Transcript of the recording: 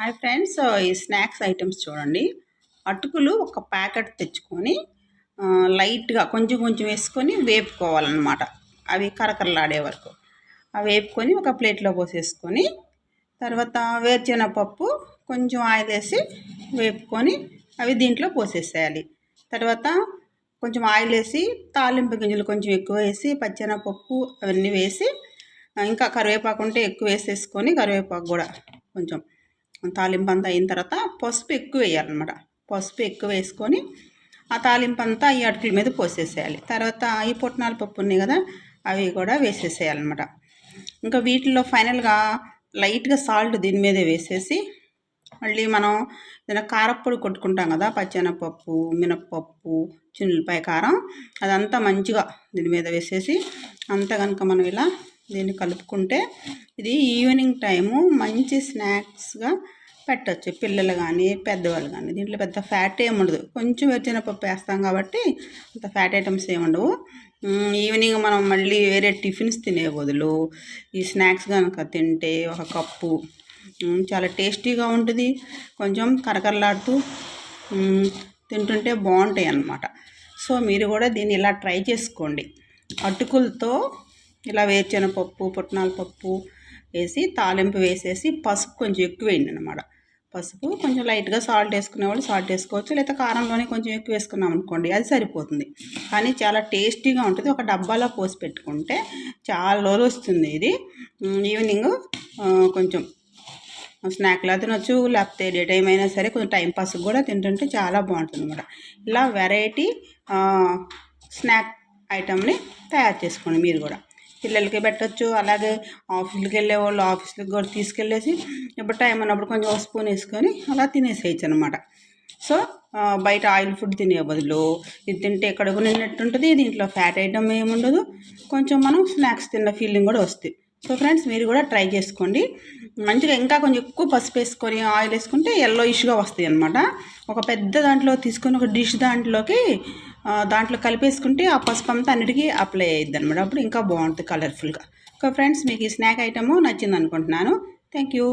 Hi friends ఈ snacks items చూడండి. అటుకులు ఒక ప్యాకెట్ తెచ్చుకొని లైట్గా కొంచెం కొంచెం వేసుకొని వేపుకోవాలన్నమాట. అవి కరకరలాడే వరకు. అవి వేపుకొని ఒక ప్లేట్లో పోసేసుకొని తర్వాత వేరుశెనగపప్పు కొంచెం ఆయిల్ వేసి వేపుకొని అవి దీంట్లో పోసేసేయాలి. తర్వాత కొంచెం ఆయిల్ వేసి తాలింపు గింజలు కొంచెం ఎక్కువ వేసి పచ్చెనపప్పు అవన్నీ వేసి ఇంకా కరివేపాకు ఉంటే ఎక్కువ వేసేసుకొని కరివేపాకు కూడా కొంచెం తాలింపు అంతా అయిన తర్వాత పసుపు ఎక్కువ వేయాలన్నమాట. పసుపు ఎక్కువ వేసుకొని ఆ తాలింపు అంతా ఈ అటుకుల మీద పోసేసేయాలి. తర్వాత ఈ పుట్నాల పప్పు ఉన్నాయి కదా అవి కూడా వేసేసేయాలన్నమాట. ఇంకా వీటిలో ఫైనల్గా లైట్గా సాల్ట్ దీని మీదే వేసేసి మళ్ళీ మనం ఏదైనా కారప్పొడి కొట్టుకుంటాం కదా పచ్చెనపప్పు మినప్పప్పు చిన్నపాయ కారం అదంతా మంచిగా దీని మీద వేసేసి అంతా కనుక మనం ఇలా దీన్ని కలుపుకుంటే ఇది ఈవినింగ్ టైము మంచి స్నాక్స్గా పెట్టచ్చు పిల్లలు కానీ పెద్దవాళ్ళు కానీ దీంట్లో పెద్ద ఫ్యాట్ ఏమి ఉండదు. కొంచెం పప్పు వేస్తాం కాబట్టి అంత ఫ్యాట్ ఐటమ్స్ ఏమి ఉండవు. ఈవినింగ్ మనం మళ్ళీ వేరే టిఫిన్స్ తినే బదులు ఈ స్నాక్స్ కనుక తింటే ఒక కప్పు చాలా టేస్టీగా ఉంటుంది. కొంచెం కరకరలాడుతూ తింటుంటే బాగుంటాయి అన్నమాట సో మీరు కూడా దీన్ని ఇలా ట్రై చేసుకోండి. అటుకులతో ఇలా వేరుశెనగపప్పు పుట్నాల పప్పు వేసి తాలింపు వేసేసి పసుపు కొంచెం ఎక్కువ వేయండి అనమాట పసుపు కొంచెం లైట్గా సాల్ట్ వేసుకునేవాళ్ళు సాల్ట్ వేసుకోవచ్చు. లేకపోతే కారంలోనే కొంచెం ఎక్కువ వేసుకున్నాం అనుకోండి అది సరిపోతుంది. కానీ చాలా టేస్టీగా ఉంటుంది. ఒక డబ్బాలో పోసి పెట్టుకుంటే చాలా రోజులు వస్తుంది ఇది. ఈవినింగ్ కొంచెం స్నాక్లా తినొచ్చు. లేకపోతే డే టైం అయినా సరే కొంచెం టైం పాస్ కూడా తింటుంటే చాలా బాగుంటుంది అనమాట ఇలా వెరైటీ స్నాక్ ఐటమ్ని తయారు చేసుకోండి మీరు కూడా. పిల్లలకి పెట్టచ్చు. అలాగే ఆఫీస్కి వెళ్ళే వాళ్ళు ఆఫీస్కి కూడా తీసుకెళ్ళేసి ఇప్పుడు టైం ఉన్నప్పుడు కొంచెం స్పూన్ వేసుకొని అలా తినేసేయచ్చు అనమాట సో బయట ఆయిల్ ఫుడ్ తినే బదులు ఇది తింటే కడుపు నిన్నట్టు ఉంటుంది. దీంట్లో ఫ్యాట్ ఐటమ్ ఏమి ఉండదు. కొంచెం మనం స్నాక్స్ తిన్న ఫీలింగ్ కూడా వస్తుంది. సో ఫ్రెండ్స్ మీరు కూడా ట్రై చేసుకోండి. మంచిగా ఇంకా కొంచెం ఎక్కువ పసుపు వేసుకొని ఆయిల్ వేసుకుంటే ఎల్లో ఇష్గా వస్తాయి అనమాట ఒక పెద్ద దాంట్లో తీసుకొని ఒక డిష్ దాంట్లోకి దాంట్లో కలిపేసుకుంటే ఆ పసుపు అంతా అన్నిటికీ అప్లై అయ్యిద్ది అనమాట అప్పుడు ఇంకా బాగుంటుంది కలర్ఫుల్గా ఓకే ఫ్రెండ్స్ మీకు ఈ స్నాక్ ఐటము నచ్చింది అనుకుంటున్నాను థ్యాంక్ యూ